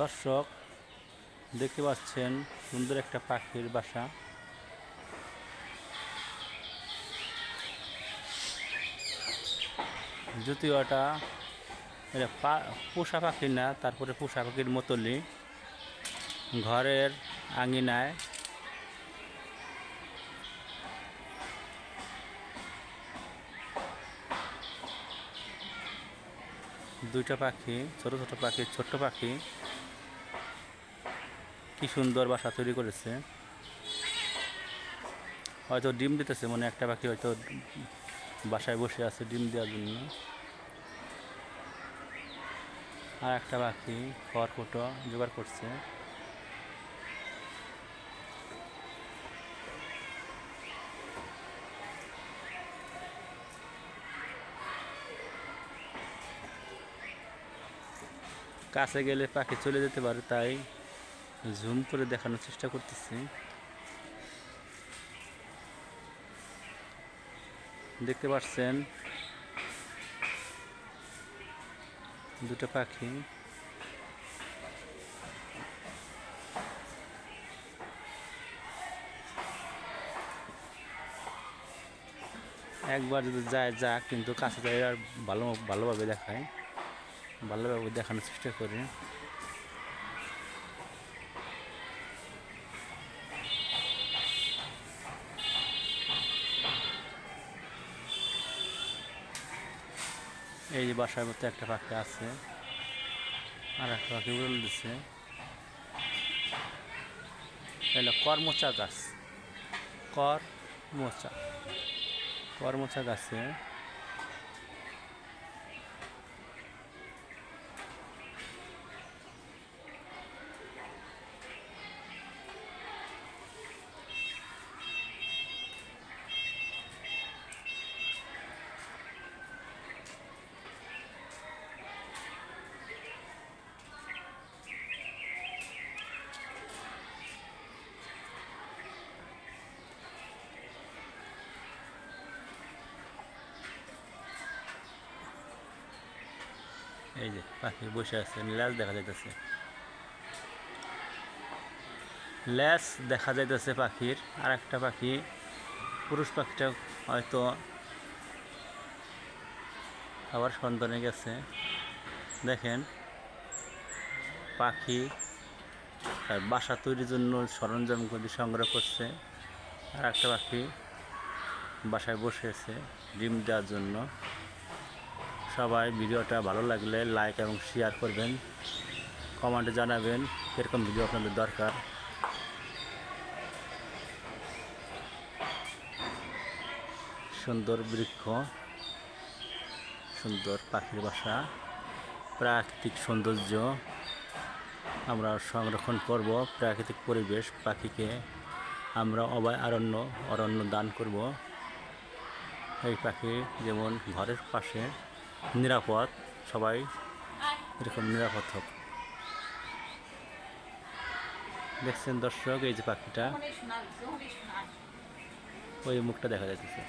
দর্শক, দেখতে পাচ্ছেন সুন্দর একটা পাখির বাসা। যদিও এটা পোষা পাখি না, তারপরে পোষা পাখির মতনই ঘরের আঙিনায় দুইটা পাখি, ছোট ছোট পাখি, ছোট্ট পাখি। কি সুন্দর বাসা তৈরি করেছে। হয়তো ডিম দিতেছে, মনে একটা পাখি হয়তো বাসায় বসে আছে ডিম দেওয়ার জন্য। আর একটা পাখি খড় খড়কুটো জোগাড় করছে। কাছে গেলে পাখি চলে যেতে পারে, তাই জুম করে দেখানোর চেষ্টা করতেছি। দেখতে পাচ্ছেন দুটো পাখি। একবার যদি যায় যাক কিন্তু কাছে যায় আর ভালো, ভালোভাবে দেখায়। ভালোভাবে দেখানোর চেষ্টা করি। এই যে বাসার মধ্যে একটা পাখি আছে আর একটা পাখি উড়ল দিচ্ছে এলো করমোচা গাছ কর মোচা করমোচা গাছে এই যে পাখি বসে আছে ল্যাস দেখা যাইতেছে। ল্যাস দেখা যাইতেছে পাখির আর একটা পাখি, পুরুষ পাখিটা হয়তো আবার সন্তানে গেছে। দেখেন, পাখি বাসা তৈরির জন্য সরঞ্জামগুলি সংগ্রহ করছে। আর একটা পাখি বাসায় বসে আছে, ডিম দেওয়ার জন্য। সবাই ভিডিওটা ভালো লাগলে লাইক এবং শেয়ার করবেন কমেন্টে জানাবেন কীরকম ভিডিও আপনাদের দরকার। সুন্দর বৃক্ষ, সুন্দর পাখির বাসা, প্রাকৃতিক সৌন্দর্য আমরা সংরক্ষণ করব, প্রাকৃতিক পরিবেশ পাখিকে আমরা অভয় অরণ্য অরণ্য দান করব। এই পাখি যেমন ঘরের পাশে নিরাপদ সবাই এরকম নিরাপদ হোক। দেখছেন দর্শক এই যে পাখিটা ওই মুখটা দেখা যাইতেছে।